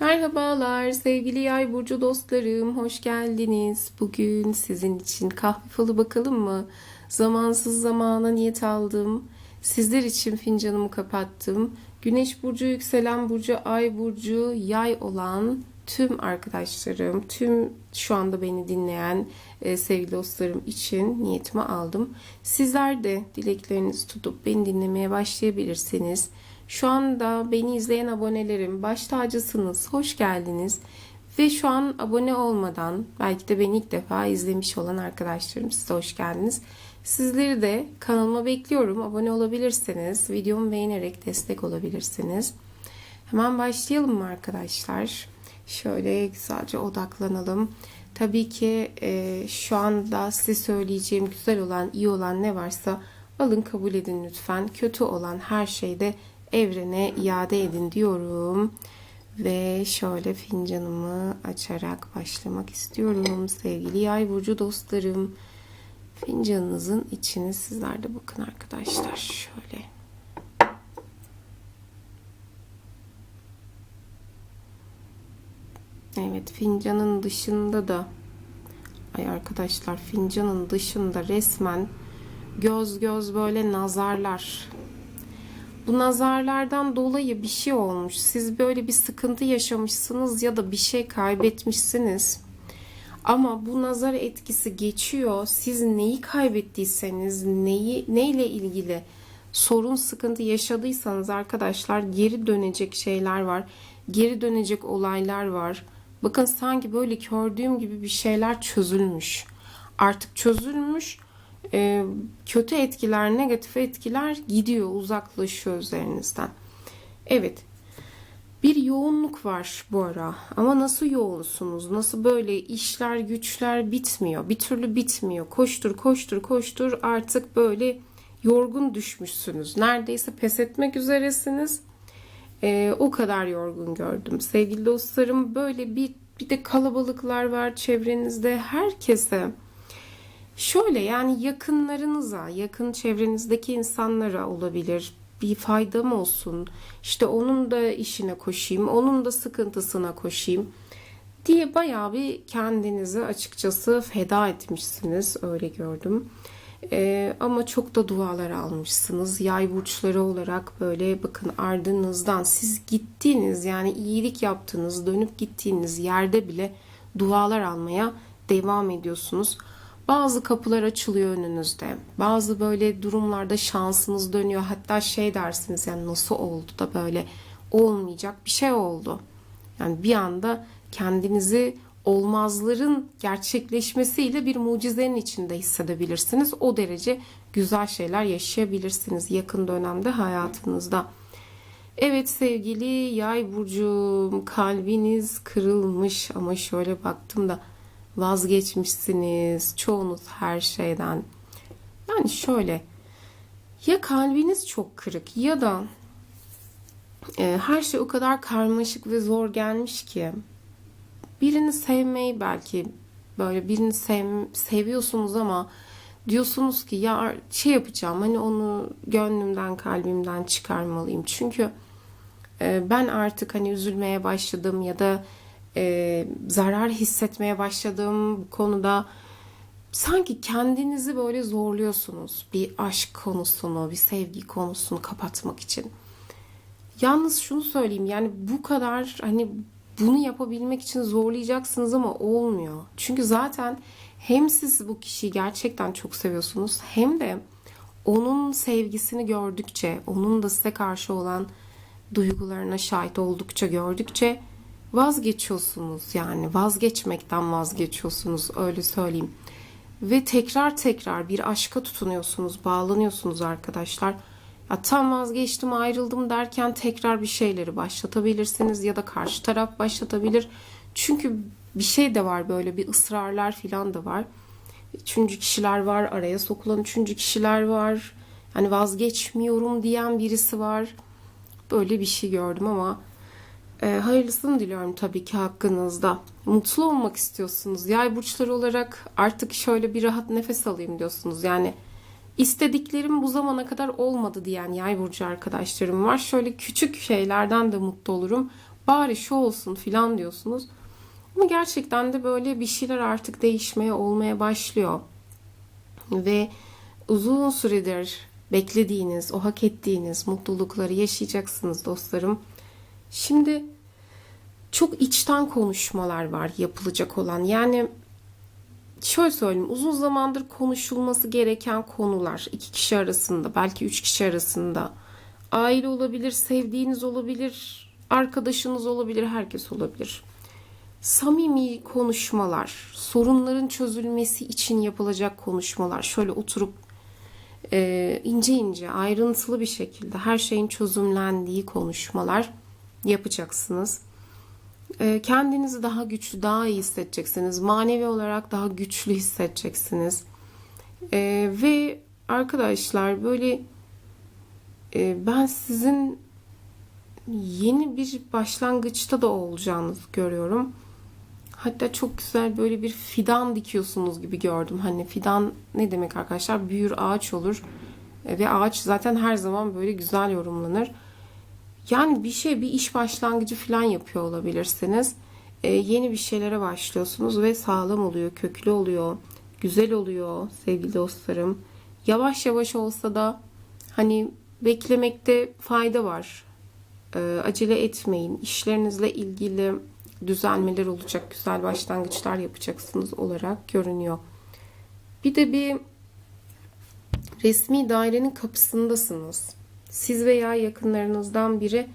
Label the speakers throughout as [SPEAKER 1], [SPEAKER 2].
[SPEAKER 1] Merhabalar sevgili yay burcu dostlarım, hoş geldiniz. Bugün sizin için kahve falı bakalım mı? Zamansız zamana niyet aldım. Sizler için fincanımı kapattım. Güneş burcu, yükselen burcu, ay burcu, yay olan tüm arkadaşlarım, tüm şu anda beni dinleyen e, sevgili dostlarım için niyetimi aldım. Sizler de dileklerinizi tutup beni dinlemeye başlayabilirsiniz. Şu anda beni izleyen abonelerim baş tacısınız. Hoş geldiniz. Ve şu an abone olmadan belki de beni ilk defa izlemiş olan arkadaşlarım size hoş geldiniz. Sizleri de kanalıma bekliyorum. Abone olabilirsiniz. Videomu beğenerek destek olabilirsiniz. Hemen başlayalım mı arkadaşlar? Şöyle güzelce odaklanalım. Tabii ki e, şu anda size söyleyeceğim güzel olan, iyi olan ne varsa alın kabul edin lütfen. Kötü olan her şeyde evrene iade edin diyorum. Ve şöyle fincanımı açarak başlamak istiyorum. Sevgili yay burcu dostlarım. Fincanınızın içine sizler de bakın arkadaşlar. Şöyle. Evet fincanın dışında da ay arkadaşlar fincanın dışında resmen göz göz böyle nazarlar bu nazarlardan dolayı bir şey olmuş. Siz böyle bir sıkıntı yaşamışsınız ya da bir şey kaybetmişsiniz. Ama bu nazar etkisi geçiyor. Siz neyi kaybettiyseniz, neyi neyle ilgili sorun, sıkıntı yaşadıysanız arkadaşlar geri dönecek şeyler var. Geri dönecek olaylar var. Bakın sanki böyle gördüğüm gibi bir şeyler çözülmüş. Artık çözülmüş e, kötü etkiler, negatif etkiler gidiyor, uzaklaşıyor üzerinizden. Evet. Bir yoğunluk var bu ara. Ama nasıl yoğunsunuz? Nasıl böyle işler, güçler bitmiyor. Bir türlü bitmiyor. Koştur, koştur, koştur. Artık böyle yorgun düşmüşsünüz. Neredeyse pes etmek üzeresiniz. Ee, o kadar yorgun gördüm. Sevgili dostlarım böyle bir bir de kalabalıklar var çevrenizde. Herkese Şöyle yani yakınlarınıza, yakın çevrenizdeki insanlara olabilir. Bir faydam olsun. İşte onun da işine koşayım, onun da sıkıntısına koşayım diye bayağı bir kendinizi açıkçası feda etmişsiniz. Öyle gördüm. Ee, ama çok da dualar almışsınız. Yay burçları olarak böyle bakın ardınızdan siz gittiğiniz yani iyilik yaptığınız, dönüp gittiğiniz yerde bile dualar almaya devam ediyorsunuz. Bazı kapılar açılıyor önünüzde. Bazı böyle durumlarda şansınız dönüyor. Hatta şey dersiniz yani nasıl oldu da böyle olmayacak bir şey oldu. Yani bir anda kendinizi olmazların gerçekleşmesiyle bir mucizenin içinde hissedebilirsiniz. O derece güzel şeyler yaşayabilirsiniz yakın dönemde hayatınızda. Evet sevgili yay burcum kalbiniz kırılmış ama şöyle baktım da vazgeçmişsiniz çoğunuz her şeyden. Yani şöyle ya kalbiniz çok kırık ya da e, her şey o kadar karmaşık ve zor gelmiş ki birini sevmeyi belki böyle birini sev, seviyorsunuz ama diyorsunuz ki ya şey yapacağım hani onu gönlümden kalbimden çıkarmalıyım çünkü e, ben artık hani üzülmeye başladım ya da e, zarar hissetmeye başladığım bu konuda sanki kendinizi böyle zorluyorsunuz bir aşk konusunu, bir sevgi konusunu kapatmak için. Yalnız şunu söyleyeyim yani bu kadar hani bunu yapabilmek için zorlayacaksınız ama olmuyor. Çünkü zaten hem siz bu kişiyi gerçekten çok seviyorsunuz hem de onun sevgisini gördükçe, onun da size karşı olan duygularına şahit oldukça, gördükçe vazgeçiyorsunuz yani vazgeçmekten vazgeçiyorsunuz öyle söyleyeyim. Ve tekrar tekrar bir aşka tutunuyorsunuz, bağlanıyorsunuz arkadaşlar. Ya tam vazgeçtim, ayrıldım derken tekrar bir şeyleri başlatabilirsiniz ya da karşı taraf başlatabilir. Çünkü bir şey de var böyle bir ısrarlar falan da var. Üçüncü kişiler var, araya sokulan üçüncü kişiler var. Hani vazgeçmiyorum diyen birisi var. Böyle bir şey gördüm ama e, hayırlısını diliyorum tabii ki hakkınızda. Mutlu olmak istiyorsunuz. Yay burçları olarak artık şöyle bir rahat nefes alayım diyorsunuz. Yani istediklerim bu zamana kadar olmadı diyen yay burcu arkadaşlarım var. Şöyle küçük şeylerden de mutlu olurum. bari şu olsun filan diyorsunuz. Ama gerçekten de böyle bir şeyler artık değişmeye olmaya başlıyor. Ve uzun süredir beklediğiniz, o hak ettiğiniz mutlulukları yaşayacaksınız dostlarım. Şimdi çok içten konuşmalar var yapılacak olan. Yani şöyle söyleyeyim uzun zamandır konuşulması gereken konular iki kişi arasında belki üç kişi arasında. Aile olabilir sevdiğiniz olabilir arkadaşınız olabilir herkes olabilir. Samimi konuşmalar sorunların çözülmesi için yapılacak konuşmalar. Şöyle oturup e, ince ince ayrıntılı bir şekilde her şeyin çözümlendiği konuşmalar yapacaksınız. E, kendinizi daha güçlü, daha iyi hissedeceksiniz. Manevi olarak daha güçlü hissedeceksiniz. E, ve arkadaşlar böyle e, ben sizin yeni bir başlangıçta da olacağınızı görüyorum. Hatta çok güzel böyle bir fidan dikiyorsunuz gibi gördüm. Hani fidan ne demek arkadaşlar? Büyür ağaç olur. E, Ve ağaç zaten her zaman böyle güzel yorumlanır. Yani bir şey, bir iş başlangıcı falan yapıyor olabilirsiniz. E, yeni bir şeylere başlıyorsunuz ve sağlam oluyor, köklü oluyor, güzel oluyor sevgili dostlarım. Yavaş yavaş olsa da hani beklemekte fayda var. E, acele etmeyin. İşlerinizle ilgili düzelmeler olacak, güzel başlangıçlar yapacaksınız olarak görünüyor. Bir de bir resmi dairenin kapısındasınız. Siz veya yakınlarınızdan biri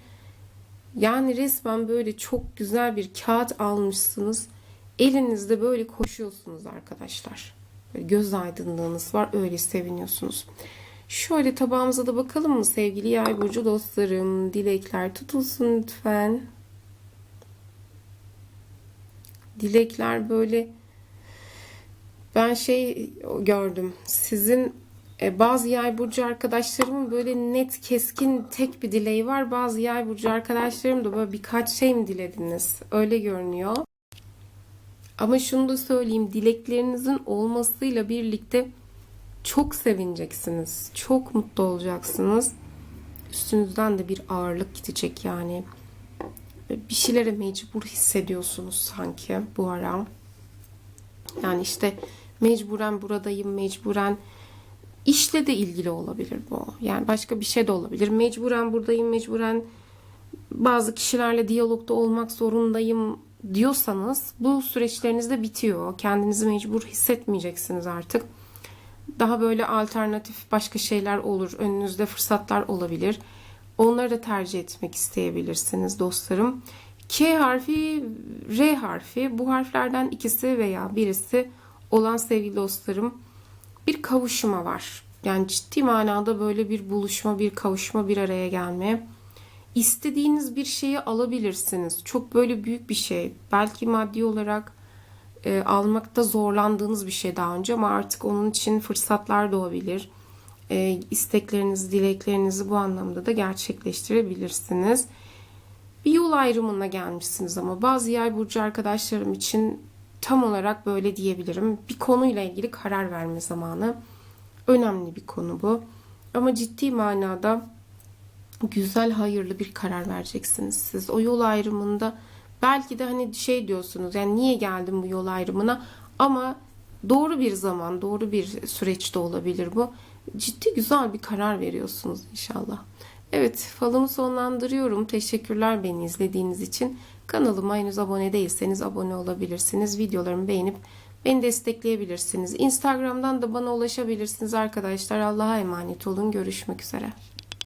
[SPEAKER 1] yani resmen böyle çok güzel bir kağıt almışsınız. Elinizde böyle koşuyorsunuz arkadaşlar. Böyle göz aydınlığınız var. Öyle seviniyorsunuz. Şöyle tabağımıza da bakalım mı sevgili yay burcu dostlarım? Dilekler tutulsun lütfen. Dilekler böyle ben şey gördüm. Sizin bazı yay burcu arkadaşlarımın böyle net keskin tek bir dileği var. Bazı yay burcu arkadaşlarım da böyle birkaç şey mi dilediniz? Öyle görünüyor. Ama şunu da söyleyeyim. Dileklerinizin olmasıyla birlikte çok sevineceksiniz. Çok mutlu olacaksınız. Üstünüzden de bir ağırlık gidecek yani. Bir şeylere mecbur hissediyorsunuz sanki bu ara. Yani işte mecburen buradayım, mecburen işle de ilgili olabilir bu. Yani başka bir şey de olabilir. Mecburen buradayım, mecburen bazı kişilerle diyalogda olmak zorundayım diyorsanız bu süreçleriniz de bitiyor. Kendinizi mecbur hissetmeyeceksiniz artık. Daha böyle alternatif başka şeyler olur. Önünüzde fırsatlar olabilir. Onları da tercih etmek isteyebilirsiniz dostlarım. K harfi, R harfi bu harflerden ikisi veya birisi olan sevgili dostlarım bir kavuşma var. Yani ciddi manada böyle bir buluşma, bir kavuşma, bir araya gelme. İstediğiniz bir şeyi alabilirsiniz. Çok böyle büyük bir şey. Belki maddi olarak e, almakta zorlandığınız bir şey daha önce ama artık onun için fırsatlar doğabilir. E, isteklerinizi, dileklerinizi bu anlamda da gerçekleştirebilirsiniz. Bir yol ayrımına gelmişsiniz ama bazı yay burcu arkadaşlarım için tam olarak böyle diyebilirim. Bir konuyla ilgili karar verme zamanı. Önemli bir konu bu. Ama ciddi manada güzel, hayırlı bir karar vereceksiniz siz. O yol ayrımında belki de hani şey diyorsunuz yani niye geldim bu yol ayrımına ama doğru bir zaman, doğru bir süreçte olabilir bu. Ciddi güzel bir karar veriyorsunuz inşallah. Evet falımı sonlandırıyorum. Teşekkürler beni izlediğiniz için. Kanalıma henüz abone değilseniz abone olabilirsiniz. Videolarımı beğenip beni destekleyebilirsiniz. Instagram'dan da bana ulaşabilirsiniz arkadaşlar. Allah'a emanet olun. Görüşmek üzere.